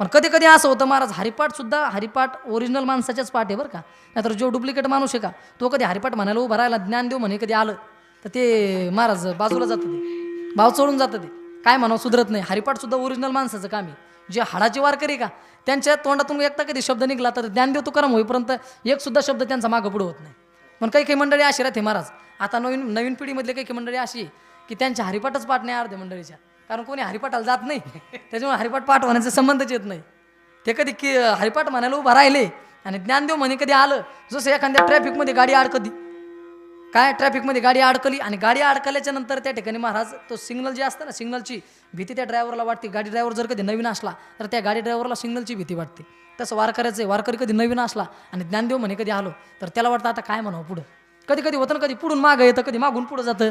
पण कधी कधी असं होतं महाराज हरिपाठ सुद्धा हरिपाठ ओरिजिनल माणसाच्याच पाठ आहे बरं का? नाहीतर जो डुप्लिकेट माणूस आहे का तो कधी हरिपाठ म्हणायला उभं राहिला ज्ञान देऊ म्हणे कधी आलं तर ते महाराज बाजूला जातं ते. भाव चढून जातं ते. काय म्हणावं सुधरत नाही. हरिपाठ सुद्धा ओरिजिनल माणसाचं काम आहे. जे हाडाचे वारकरी का त्यांच्या तोंडातून एकदा कधी शब्द निघला तर ज्ञान ज्ञानदेव तुकाराम होईपर्यंत एक सुद्धा शब्द त्यांचा मागं पुढं होत नाही. पण काही काही मंडळी अशी राहते महाराज. आता नवीन नवीन पिढीमधले काही काही मंडळी अशी आहे की त्यांच्या हरिपाठच पाठ नाही अर्ध्या मंडळीच्या. कारण कोणी हरिपाठाला जात नाही. त्याच्यामुळे हरिपाठ पाठ होण्याचा संबंधच येत नाही. ते कधी की हरिपाठ म्हणायला उभा राहिले आणि ज्ञानदेव म्हणे कधी आलं? जसं एखाद्या ट्रॅफिकमध्ये गाडी अडकली. काय? ट्रॅफिकमध्ये गाडी अडकली आणि गाडी अडकल्याच्या नंतर त्या ठिकाणी महाराज तो सिग्नल जे असतं ना सिग्नलची भीती त्या ड्रायव्हरला वाटते. गाडी ड्रायव्हर जर कधी नवीन असला तर त्या गाडी ड्रायव्हरला सिग्नलची भीती वाटते. तसं वारकऱ्याचं आहे वारकरी कधी नवीन असला आणि ज्ञानदेव म्हणे कधी आलो? तर त्याला वाटतं आता काय म्हणावं पुढं? कधी कधी होतं ना कधी पुढून मागं येतं कधी मागून पुढं जातं.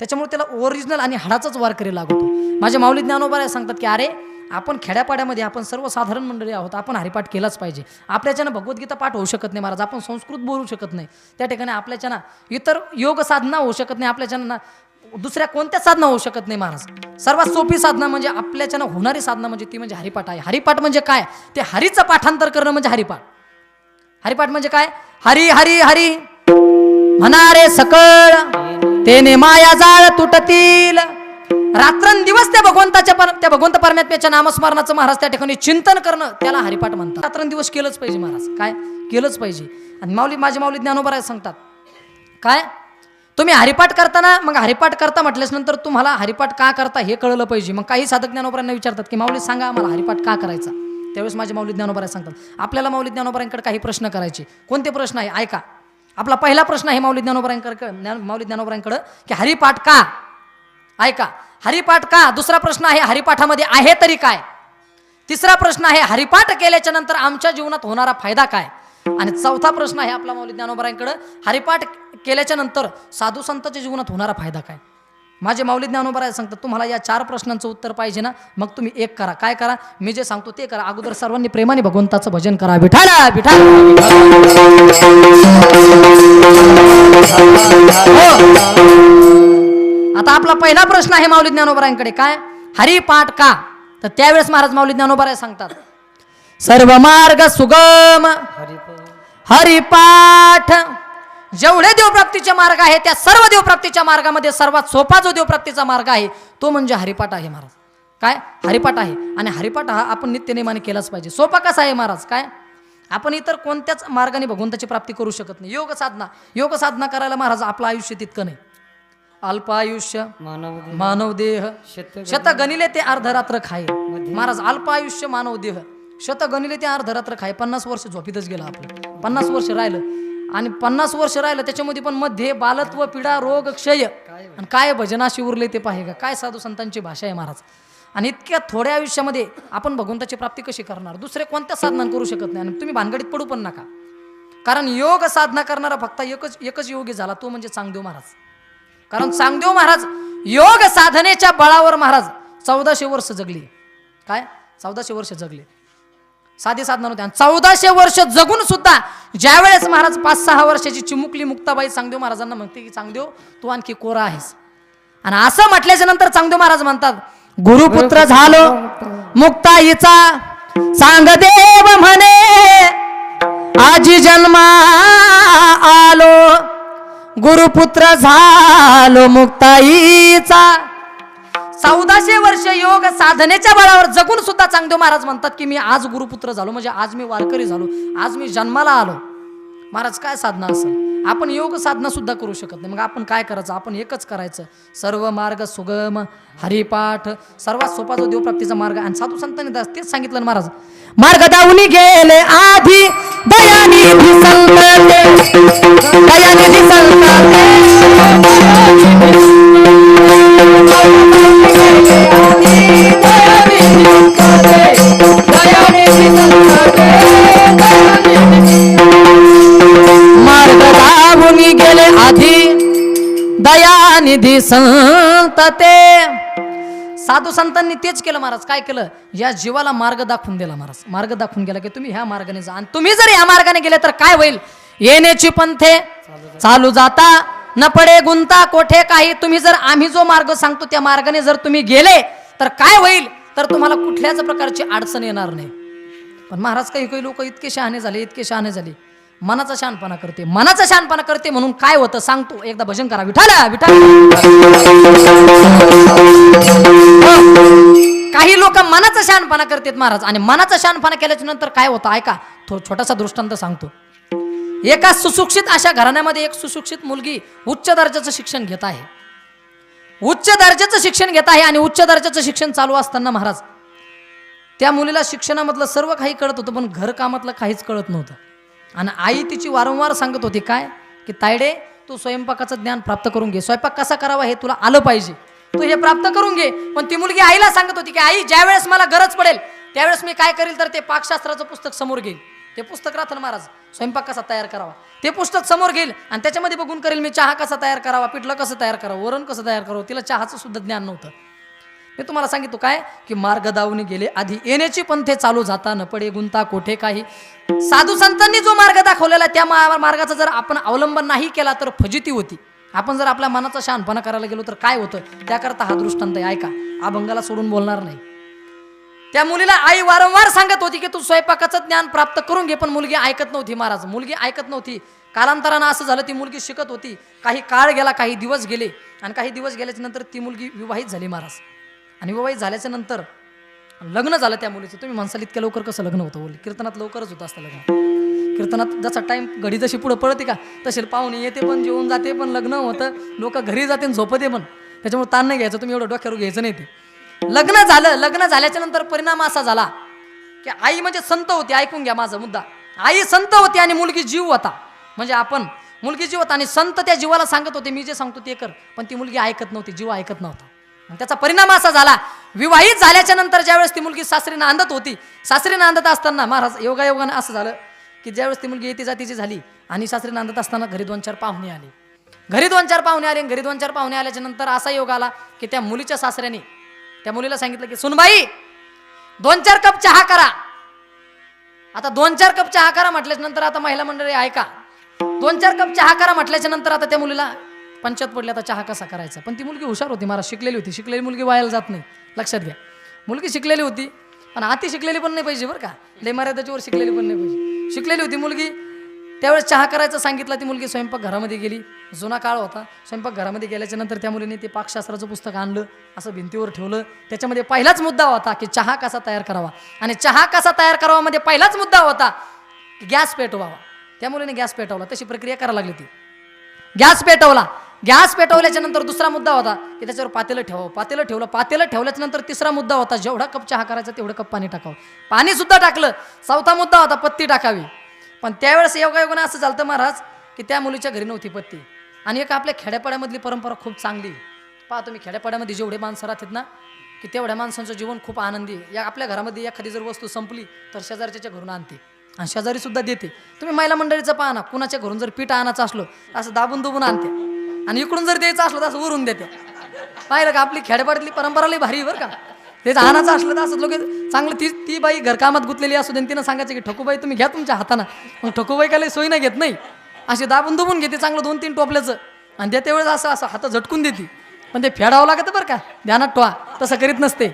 त्याच्यामुळे त्याला ओरिजिनल आणि हाडाचाच वारकरी लागतो. माझ्या माऊली ज्ञानोबाऱ्या सांगतात की अरे आपण खेड्यापाड्यामध्ये आपण सर्वसाधारण मंडळी आहोत आपण हरिपाठ केलाच पाहिजे. आपल्याच्यानं भगवद्गीता पाठ होऊ शकत नाही महाराज. आपण संस्कृत बोलू शकत नाही. त्या ठिकाणी आपल्याच्यानं इतर योग साधना होऊ शकत नाही आपल्याच्यानं दुसऱ्या कोणत्या साधना होऊ शकत नाही महाराज. सर्वात सोपी साधना म्हणजे आपल्याच्यानं होणारी साधना म्हणजे ती म्हणजे हरिपाठ आहे. हरिपाठ म्हणजे काय? ते हरीचं पाठांतर करणं म्हणजे हरिपाठ. हरिपाठ म्हणजे काय? हरी हरी हरी. म्हणारे सकळ तेने माया जाळ तुटतील. रात्रंदिवस त्या भगवंताच्या पर त्या भगवंत परमात्म्याच्या नामस्मरणाचं महाराज त्या ठिकाणी चिंतन करणं त्याला हरिपाठ म्हणतात. रात्रंदिवस केलंच पाहिजे महाराज. काय? केलंच पाहिजे. आणि माऊली माझी माऊली ज्ञानोबराय सांगतात. काय? तुम्ही हरिपाठ करताना मग हरिपाठ करता म्हटल्यास नंतर तुम्हाला हरिपाठ का करता हे कळलं पाहिजे. मग काही साधक ज्ञानोबरांना विचारतात की माऊली सांगा आम्हाला हरिपाठ का करायचा? त्यावेळेस माझे माऊली ज्ञानोबराय सांगतात. आपल्याला माऊली ज्ञानोबरांकडे काही प्रश्न करायचे. कोणते प्रश्न आहे? ऐका. आपला पहिला प्रश्न आहे माऊली ज्ञानोबरांकडे माऊली ज्ञानोबरांकडं की हरिपाठ का? ऐका हरिपाठ का? दुसरा प्रश्न आहे हरिपाठामध्ये आहे तरी काय? तिसरा प्रश्न आहे हरिपाठ केल्याच्यानंतर आमच्या जीवनात होणारा फायदा काय? आणि चौथा प्रश्न आहे आपला मौलिक ज्ञानोबरांकडं हरिपाठ केल्याच्यानंतर साधू संतच्या जीवनात होणारा फायदा काय? माझे माऊली ज्ञानोबराय सांगतात तुम्हाला या चार प्रश्नांचं उत्तर पाहिजे ना मग तुम्ही एक करा. काय करा? मी जे सांगतो ते करा. अगोदर सर्वांनी प्रेमाने भगवंताचं भजन करा. विठाला विठाला हो. आता आपला पहिला प्रश्न आहे माऊली ज्ञानोबरायांकडे. काय? हरिपाठ का? तर त्यावेळेस महाराज माऊली ज्ञानोबराय सांगतात. सर्व मार्ग सुगम हरिपाठ जेवढे देवप्राप्तीचे मार्ग आहे त्या सर्व देवप्राप्तीच्या मार्गामध्ये सर्वात सोपा जो देवप्राप्तीचा मार्ग आहे तो म्हणजे हरिपाठ आहे महाराज. काय? हरिपाठ आहे. आणि हरिपाठ हा आपण नित्यनेमाने केलाच पाहिजे. सोपा कसा आहे महाराज? काय? आपण इतर कोणत्याच मार्गाने भगवंताची प्राप्ती करू शकत नाही. योग साधना. योग साधना करायला महाराज आपलं आयुष्य तितकं नाही. अल्प आयुष्य मानव मानव देह. शत शत गणिले ते अर्धरात्र खाय. महाराज अल्प आयुष्य मानव देह. शत गणिले ते अर्धरात्र खाय. पन्नास वर्ष झोपीतच गेलं आपलं. पन्नास वर्ष राहिलं. आणि पन्नास वर्ष राहिलं त्याच्यामध्ये पण मध्ये बालत्व पीडा रोग क्षय आणि काय भजनाशी उरले ते पाहे काय साधू संतांची भाषा आहे महाराज? आणि इतक्या थोड्या आयुष्यामध्ये आपण भगवंताची प्राप्ती कशी करणार? दुसरे कोणत्या साधना करू शकत नाही आणि तुम्ही भानगडीत पडू पण नका. कारण योग साधना करणारा फक्त एकच एकच योगी झाला तो म्हणजे चांगदेव महाराज. कारण चांगदेव महाराज योग साधनेच्या बळावर महाराज चौदाशे वर्ष जगले. काय? चौदाशे वर्ष जगले. साधी साधना नव्हते आणि चौदाशे वर्ष जगून सुद्धा ज्यावेळेस महाराज पाच सहा वर्षाची चिमुकली मुक्ताबाई चांगदेव महाराजांना म्हणते की चांगदेव तू आणखी कोरा आहेस. आणि असं म्हटल्याच्या नंतर चांगदेव महाराज म्हणतात गुरुपुत्र झालो. मुक्ताईचा चांगदेव म्हणे आजी जन्मा आलो. गुरुपुत्र झालो मुक्ताईचा चौदाशे वर्ष योग साधनेच्या बळावर जगून सुद्धा चांगदेव महाराज म्हणतात की मी आज गुरुपुत्र झालो म्हणजे आज मी वारकरी झालो आज मी जन्माला आलो. महाराज काय साधना असेल? आपण योग साधना सुद्धा करू शकत नाही. मग आपण काय करायचं? आपण एकच करायचं. सर्व मार्ग सुगम हरिपाठ सर्वात सोपा जो देवप्राप्तीचा मार्ग आणि साधू संतांनी तेच सांगितलं महाराज. मार्ग दावणी गेले आधी दयानिधी संत साधू संतांनी तेच केलं महाराज. काय केलं? या जीवाला मार्ग दाखवून दिला महाराज. मार्ग दाखवून गेला की तुम्ही ह्या मार्गाने जा. आणि तुम्ही जर या मार्गाने गेले तर काय होईल? येण्याची पंथे चालू जाता. न पडे गुंता कोठे काही. तुम्ही जर आम्ही जो मार्ग सांगतो त्या मार्गाने जर तुम्ही गेले तर काय होईल? तर तुम्हाला कुठल्याच प्रकारची अडचण येणार नाही. पण महाराज काही काही लोक इतके शहाणे झाले इतके शहाणे झाले. मनाचा शहाणपणा करते. मनाचा शहाणपणा करते म्हणून काय होतं सांगतो. एकदा भजन करा. विठाला विठा काही लोक मनाचा शहाणपणा करतात महाराज. आणि मनाचा शहाणपणा केल्याच्यानंतर काय होतं? ऐका. तो छोटासा दृष्टांत सांगतो. एका सुशिक्षित अशा घराण्यामध्ये एक सुशिक्षित मुलगी उच्च दर्जाचं शिक्षण घेत आहे. उच्च दर्जाचं शिक्षण घेत आहे आणि उच्च दर्जाचं शिक्षण चालू असताना महाराज त्या मुलीला शिक्षणामधलं सर्व काही कळत होतं पण घरकामातलं काहीच कळत नव्हतं. आणि आई तिची वारंवार सांगत होती काय? की तायडे तू स्वयंपाकाचं ज्ञान प्राप्त करून घे. स्वयंपाक कसा करावा हे तुला आलं पाहिजे. तू हे प्राप्त करून घे. पण ती मुलगी आईला सांगत होती की आई ज्यावेळेस मला गरज पडेल त्यावेळेस मी काय करेल तर ते पाकशास्त्राचं पुस्तक समोर घेईल. ते पुस्तक राहतं महाराज स्वयंपाक कसा तयार करावा? ते पुस्तक समोर घेईल आणि त्याच्यामध्ये बघून करेल मी चहा कसा तयार करावा पिठलं कसं तयार करावं वरण कसं तयार करावं तिला चहाचं सुद्धा ज्ञान नव्हतं. मी तुम्हाला सांगितलं काय? की मार्ग दावून गेले आधी येण्याची पंथे चालू जाता न पडे गुंता कोठे काही. साधू संतांनी जो मार्ग दाखवलेला त्या मार्गाचा जर आपण अवलंबन नाही केला तर फजिती होती. आपण जर आपल्या मनाचा शहाणपणा करायला गेलो तर काय होतं? त्याकरता हा दृष्टांत ऐका अभंगाला सोडून बोलणार नाही. त्या मुलीला आई वारंवार सांगत होती की तू स्वयंपाकाचं ज्ञान प्राप्त करून घे. पण मुलगी ऐकत नव्हती महाराज. मुलगी ऐकत नव्हती. कालांतरानं असं झालं ती मुलगी शिकत होती. काही काळ गेला काही दिवस गेले. आणि काही दिवस गेल्याच्यानंतर ती मुलगी विवाहित झाली महाराज. आणि विवाहित झाल्याच्यानंतर लग्न झालं त्या मुलीचं. तुम्ही म्हणसाल इतक्या लवकर कसं लग्न होतं बोल कीर्तनात लवकरच होतं असतं लग्न. कीर्तनात जसा टाइम घडी जशी पुढं पळते का तसे पाहुणे येते पण जेवून जाते पण लग्न होतं. लोक घरी जाते झोपते पण. त्याच्यामुळे ताण नाही घ्यायचं तुम्ही एवढं डोक्यावर घ्यायचं नाही ते. लग्न झालं लग्न झाल्याच्यानंतर परिणाम असा झाला की आई म्हणजे संत होती. ऐकून घ्या माझा मुद्दा. आई संत होती आणि मुलगी जीव होता. म्हणजे आपण मुलगी जीव होता आणि संत त्या जीवाला सांगत होते. मी जे सांगतो ते कर. पण ती मुलगी ऐकत नव्हती जीव ऐकत नव्हता. त्याचा परिणाम असा झाला. विवाहित झाल्याच्यानंतर ज्यावेळेस ती मुलगी सासरी नांदत होती सासरी नांदत असताना महाराज योगायोगाने असं झालं की ज्यावेळेस ती मुलगी येते जातीची झाली आणि सासरी नांदत असताना घरी दोन चार पाहुणे आले. घरी दोन चार पाहुणे आले आणि घरी दोन चार पाहुणे आल्याच्यानंतर असा योग आला की त्या मुलीच्या सासऱ्याने त्या मुलीला सांगितलं की सुनबाई दोन चार कप चहा करा. आता दोन चार कप चहा करा म्हटल्याच्या नंतर आता महिला मंडळी ऐका दोन चार कप चहा करा म्हटल्याच्या नंतर आता त्या मुलीला पंचायत पडली आता चहा कसा करायचा? पण ती मुलगी हुशार होती मला शिकलेली होती. शिकलेली मुलगी व्हायला जात नाही. लक्षात घ्या. मुलगी शिकलेली होती पण अति शिकलेली पण नाही पाहिजे बरं का. लय मर्यादाच्या वर शिकलेली पण नाही पाहिजे. शिकलेली होती मुलगी त्यावेळेस चहा करायचं सांगितलं ती मुलगी स्वयंपाक घरामध्ये गेली. जुना काळ होता. स्वयंपाक घरामध्ये गेल्याच्यानंतर त्या मुलीने ते पाकशास्त्राचं पुस्तक आणलं असं भिंतीवर ठेवलं. त्याच्यामध्ये पहिलाच मुद्दा होता की चहा कसा तयार करावा. आणि चहा कसा तयार करावा मध्ये पहिलाच मुद्दा होता की गॅस पेटवावा. त्या मुलीने गॅस पेटवला. तशी प्रक्रिया करायला लागली ती. गॅस पेटवला. गॅस पेटवल्याच्या नंतर दुसरा मुद्दा होता की त्याच्यावर पातेलं ठेवावं. पातेलं ठेवलं पातेलं ठेवल्याच्या नंतर तिसरा मुद्दा होता जेवढा कप चहा करायचा तेवढं कप पाणी टाकावं. पाणी सुद्धा टाकलं. चौथा मुद्दा होता पत्ती टाकावी. पण त्यावेळेस योगायोगाने असं झालं महाराज की त्या मुलीच्या घरी नव्हती पत्ती. आणि एक आपल्या खेड्यापाड्यामधली परंपरा खूप चांगली. आहे. पहा तुम्ही खेड्यापाड्यामध्ये जेवढे माणसं राहतात ना की तेवढ्या माणसांचं जीवन खूप आनंदी आहे. या आपल्या घरामध्ये एखादी जर वस्तू संपली तर शेजारच्या घरून आणते. आणि शेजारी सुद्धा देते. तुम्ही महिला मंडळीचं पहा ना कुणाच्या घरून जर पीठ आणायचं असलो असं दाबून दुबून आणते. आणि इकडून जर द्यायचं असलं तर असं उरून देते. पाहिलं का आपली खेड्यापाड्यातली परंपरा लई भारी बरं का. त्याचं आणायचं असलं तर असं लोक चांगलं ती ती बाई घरकामात गुंतलेली असू दे तिनं सांगायचं की ठकूबाई तुम्ही घ्या तुमच्या हातानं. मग ठकूबाई काही लई सोयी नाही घेत नाही. अशी दाबून दुबून घेते चांगलं दोन तीन टोपल्याचं. आणि त्या त्यावेळेस असं असं हात झटकून देते. पण ते फेडावं लागतं बरं का. ध्यानात ठेवा. तसं करीत नसते.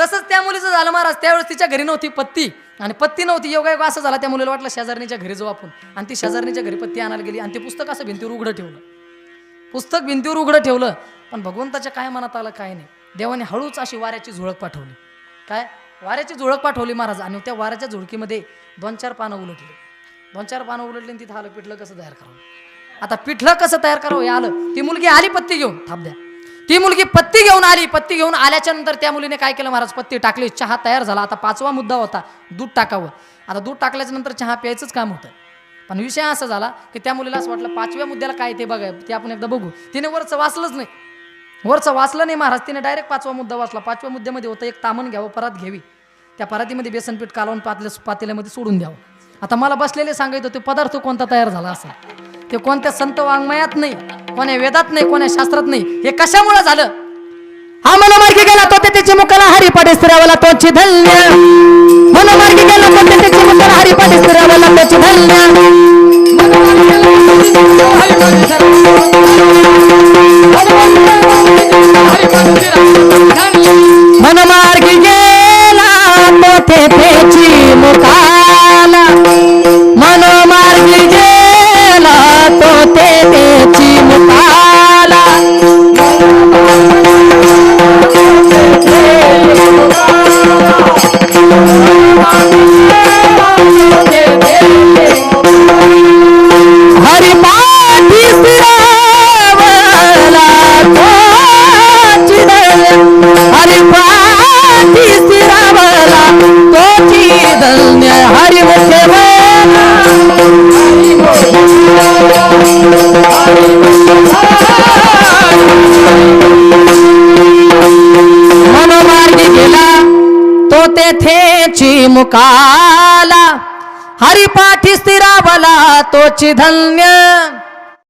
तसंच त्या मुलीचं झालं महाराज. त्यावेळेस तिच्या घरी नव्हती पत्ती. आणि पत्ती नव्हती योगायोग असं झाला. त्या मुलीला वाटलं शेजारणीच्या घरी जाऊ आपण. आणि ती शेजारणीच्या घरी पत्ती आणायला गेली आणि ते पुस्तक असं भिंतीवर उघडं ठेवलं. पुस्तक भिंतीवर उघडं ठेवलं पण भगवंताच्या काय मनात आलं काय नाही. देवाने हळूच अशी वाऱ्याची झुळक पाठवली. काय? वाऱ्याची झुळक पाठवली महाराज आणि त्या वाऱ्याच्या झुळकीमध्ये दोन चार पानं उलटली. दोन चार पानं उलटली आणि तिथं आलं पिठलं कसं तयार करावं? आता पिठलं कसं तयार करावं हे आलं. ती मुलगी आली पत्ती घेऊन थांब द्या. ती मुलगी पत्ती घेऊन आली पत्ती घेऊन आल्याच्यानंतर त्या मुलीने काय केलं महाराज? पत्ती टाकली चहा तयार झाला. आता पाचवा मुद्दा होता दूध टाकावं. आता दूध टाकल्याच्या नंतर चहा प्यायचंच काम होतं. आणि विषय असा झाला की त्या मुलीला असं वाटलं पाचव्या मुद्द्याला काय ते बघा ते आपण एकदा बघू. तिने वरचं वाचलंच नाही. वरचं वाचलं नाही महाराज तिने डायरेक्ट पाचवा मुद्दा वाचला. पाचव्या मुद्द्यामध्ये होतं एक तामण घ्यावं परात घ्यावी. त्या परातीमध्ये बेसनपीठ कालवून पातल्या पातेल्यामध्ये सोडून द्यावं. आता मला बसलेले सांगायचं ते पदार्थ कोणता तयार झाला असा? ते कोणत्या संत वाङ्मयात नाही कोण्या वेदात नाही कोण्या शास्त्रात नाही हे कशामुळे झालं? हा मला मार्गी गेला तो त्याची मुखाला हरिपाडे स्थिरावला तोची धन्य. मनमार्गी गेला तो त्याची मुखाला हरिपाडे स्थिरावला तोची धन्य. पाठी स्थिरावला तोची धन्य.